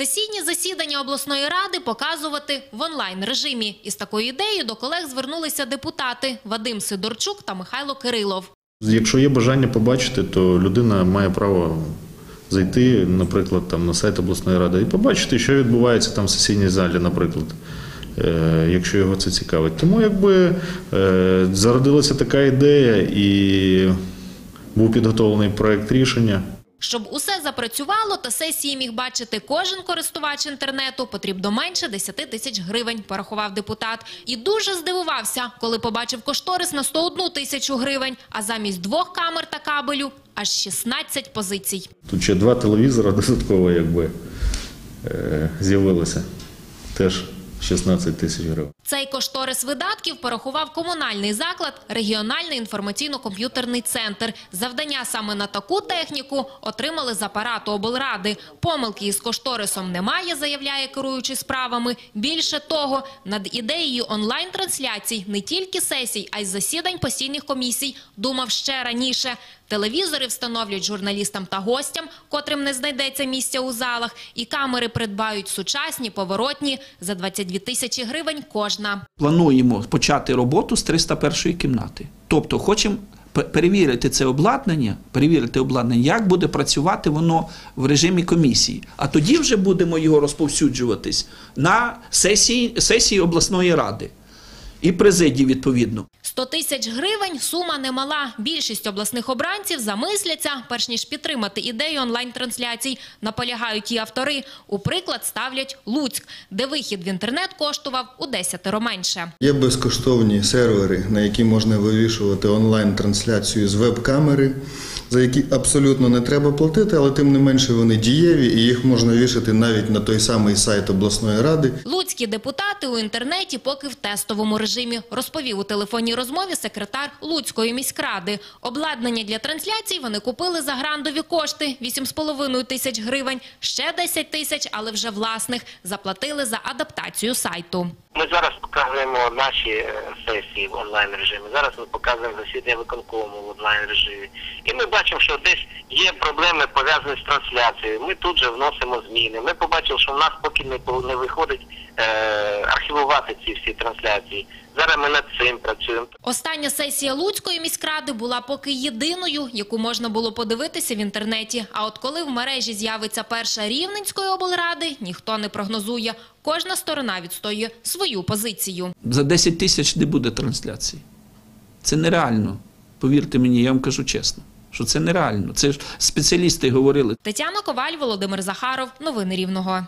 Сесійні засідання обласної ради показувати в онлайн режимі. Із такою ідеєю до колег звернулися депутати Вадим Сидорчук та Михайло Кирилов. Якщо є бажання побачити, то людина має право зайти, наприклад, там на сайт обласної ради і побачити, що відбувається там в сесійній залі, наприклад, е, якщо його це цікавить. Тому якби е, зародилася така ідея і був підготовлений проект рішення. Щоб усе запрацювало та сесії міг бачити кожен користувач інтернету, потрібно менше 10 тисяч гривень, порахував депутат. І дуже здивувався, коли побачив кошторис на 101 тисячу гривень, а замість двох камер та кабелю аж 16 позицій. Тут ще два телевізора додатково якби е, з'явилося. Теж 16 тисяч гривень. Цей кошторис видатків порахував комунальний заклад регіональний інформаційно-комп'ютерний центр. Завдання саме на таку техніку отримали з апарату облради. Помилки із кошторисом немає, заявляє керуючий справами. Більше того, над ідеєю онлайн-трансляцій не тільки сесій, а й засідань постійних комісій думав ще раніше. Телевізори встановлюють журналістам та гостям, котрим не знайдеться місця у залах, і камери придбають сучасні, поворотні за 22 тисячі гривень кожна. плануємо почати роботу з 301 кімнати. Тобто хочемо перевірити це обладнання, перевірити обладнання, як буде працювати воно в режимі комісії. А тоді вже будемо його розповсюджуватись на сесії, сесії обласної ради і президії відповідно. 100 тисяч гривень – сума немала. Більшість обласних обранців замисляться, перш ніж підтримати ідею онлайн-трансляцій. Наполягають і автори. У приклад ставлять Луцьк, де вихід в інтернет коштував у десятеро менше. Є безкоштовні сервери, на які можна вивішувати онлайн-трансляцію з веб-камери, за які абсолютно не треба платити, але тим не менше вони дієві і їх можна вішати навіть на той самий сайт обласної ради. Луцькі депутати у інтернеті поки в тестовому режимі, розповів у телефонній розмові секретар Луцької міськради. Обладнання для трансляцій вони купили за грандові кошти – 8,5 тисяч гривень, ще 10 тисяч, але вже власних, заплатили за адаптацію сайту. Ми зараз показуємо наші е, сесії в онлайн режимі. Зараз ми показуємо засідання виконкому в онлайн режимі. І ми бачимо, що десь є проблеми пов'язані з трансляцією. Ми тут же вносимо зміни. Ми побачили, що в нас поки не, не виходить е, архівувати ці всі трансляції. Зараз ми над цим працюємо. Остання сесія Луцької міськради була поки єдиною, яку можна було подивитися в інтернеті. А от коли в мережі з'явиться перша Рівненської облради, ніхто не прогнозує. Кожна сторона відстоює свою позицію. За 10 тисяч не буде трансляції. Це нереально. Повірте мені, я вам кажу чесно, що це нереально. Це ж спеціалісти говорили. Тетяна Коваль, Володимир Захаров. Новини Рівного.